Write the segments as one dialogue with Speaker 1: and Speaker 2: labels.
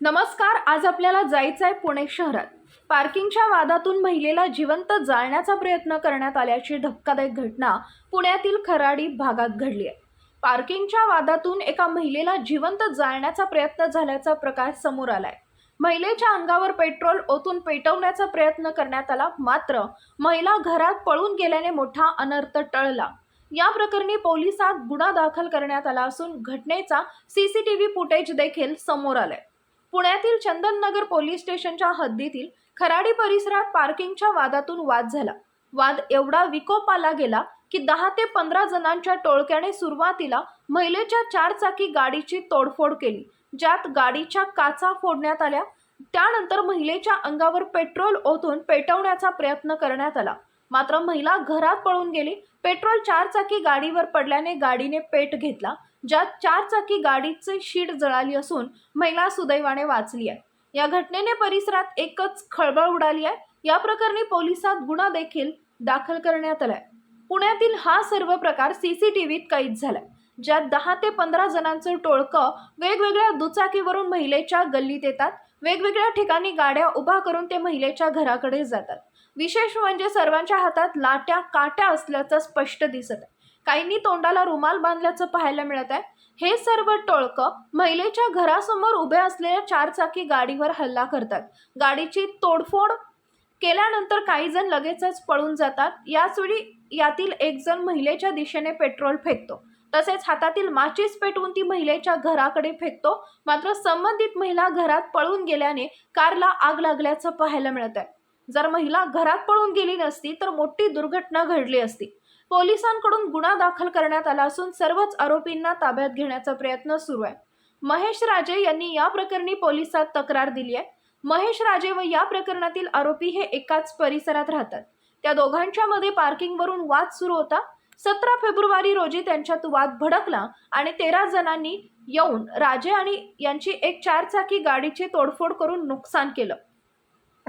Speaker 1: नमस्कार आज आपल्याला जायचं आहे पुणे शहरात. पार्किंगच्या वादातून महिलेला जिवंत जाळण्याचा प्रयत्न करण्यात आल्याची धक्कादायक घटना पुण्यातील खराडी भागात घडली आहे. पार्किंगच्या वादातून एका महिलेला जिवंत जाळण्याचा प्रयत्न झाल्याचा प्रकार समोर आलाय. महिलेच्या अंगावर पेट्रोल ओतून पेटवण्याचा प्रयत्न करण्यात आला मात्र महिला घरात पळून गेल्याने मोठा अनर्थ टळला. या प्रकरणी पोलिसात गुन्हा दाखल करण्यात आला असून घटनेचा सीसीटीव्ही फुटेज देखील समोर आलाय. पुण्यातील चंदननगर पोलीस स्टेशनच्या हद्दीतील खराडी परिसरात पार्किंगच्या वादातून वाद झाला. वाद एवढा विकोपाला गेला की दहा ते पंधरा जणांच्या टोळक्याने सुरुवातीला महिलेच्या चारचाकी गाडीची तोडफोड केली ज्यात गाडीच्या काचा फोडण्यात आल्या. त्यानंतर महिलेच्या अंगावर पेट्रोल ओतून पेटवण्याचा प्रयत्न करण्यात आला. मात्र महिला घरात पळून गेली. पेट्रोल चारचाकी गाडीवर पडल्याने गाडीने पेट घेतला ज्यात चारचाकी गाडीचे शीट जळाली असून महिला सुदैवाने वाचली आहे. या घटनेने परिसरात एकच खळबळ उडाली आहे. या प्रकरणी पोलिसात गुन्हा देखील दाखल करण्यात आलाय. पुण्यातील हा सर्व प्रकार सीसीटीव्हीत कैद झालाय ज्यात दहा ते पंधरा जणांचं टोळकं वेगवेगळ्या दुचाकीवरून महिलेच्या गल्लीत येतात. वेगवेगळ्या ठिकाणी गाड्या उभा करून ते महिलेच्या घराकडे जातात. विशेष म्हणजे सर्वांच्या हातात लाट्या काट्या असल्याचं स्पष्ट दिसत आहे. काहींनी तोंडाला रुमाल बांधल्याचं पाहायला मिळत आहे. हे सर्व टोळकं महिलेच्या घरासमोर उभ्या असलेल्या चारचाकी गाडीवर हल्ला करतात. गाडीची तोडफोड केल्यानंतर काही जण लगेचच पळून जातात. याचवेळी यातील एक जण महिलेच्या दिशेने पेट्रोल फेकतो. तसेच हातातील माचीस पेटवून ती महिलेच्या घराकडे फेकतो. मात्र संबंधित महिला घरात पळून गेल्याने कारला आग लागल्याचं पाहायला मिळत आहे. जर महिला घरात पळून गेली नसती तर मोठी दुर्घटना घडली असती. पोलिसांकडून गुन्हा दाखल करण्यात आला असून सर्वच आरोपींना ताब्यात घेण्याचा प्रयत्न सुरू आहे. महेश राजे यांनी या प्रकरणी पोलिसात तक्रार दिली आहे. महेश राजे व या प्रकरणातील आरोपी हे एकाच परिसरात राहतात. त्या दोघांच्या मध्ये पार्किंगवरून वाद सुरू होता. सतरा फेब्रुवारी रोजी त्यांच्यात वाद भडकला आणि तेरा जणांनी येऊन राजे आणि यांची एक चारचाकी गाडीची तोडफोड करून नुकसान केलं.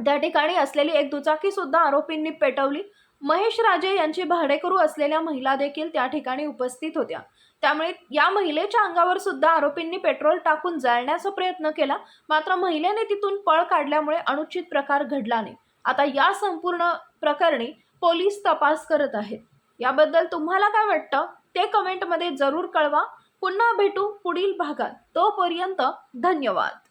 Speaker 1: त्या ठिकाणी असलेली एक दुचाकी सुद्धा आरोपींनी पेटवली. महेश राजे यांची भाडेकरू असलेल्या महिला देखील त्या ठिकाणी उपस्थित होत्या. त्यामुळे या महिलेच्या अंगावर सुद्धा आरोपींनी पेट्रोल टाकून जाळण्याचा प्रयत्न केला. मात्र महिलेने तिथून पळ काढल्यामुळे अनुचित प्रकार घडला नाही. आता या संपूर्ण प्रकरणी पोलीस तपास करत आहेत. याबद्दल तुम्हाला काय वाटतं? ते कमेंटमध्ये जरूर कळवा. पुन्हा भेटू पुढील भागात. तोपर्यंत धन्यवाद.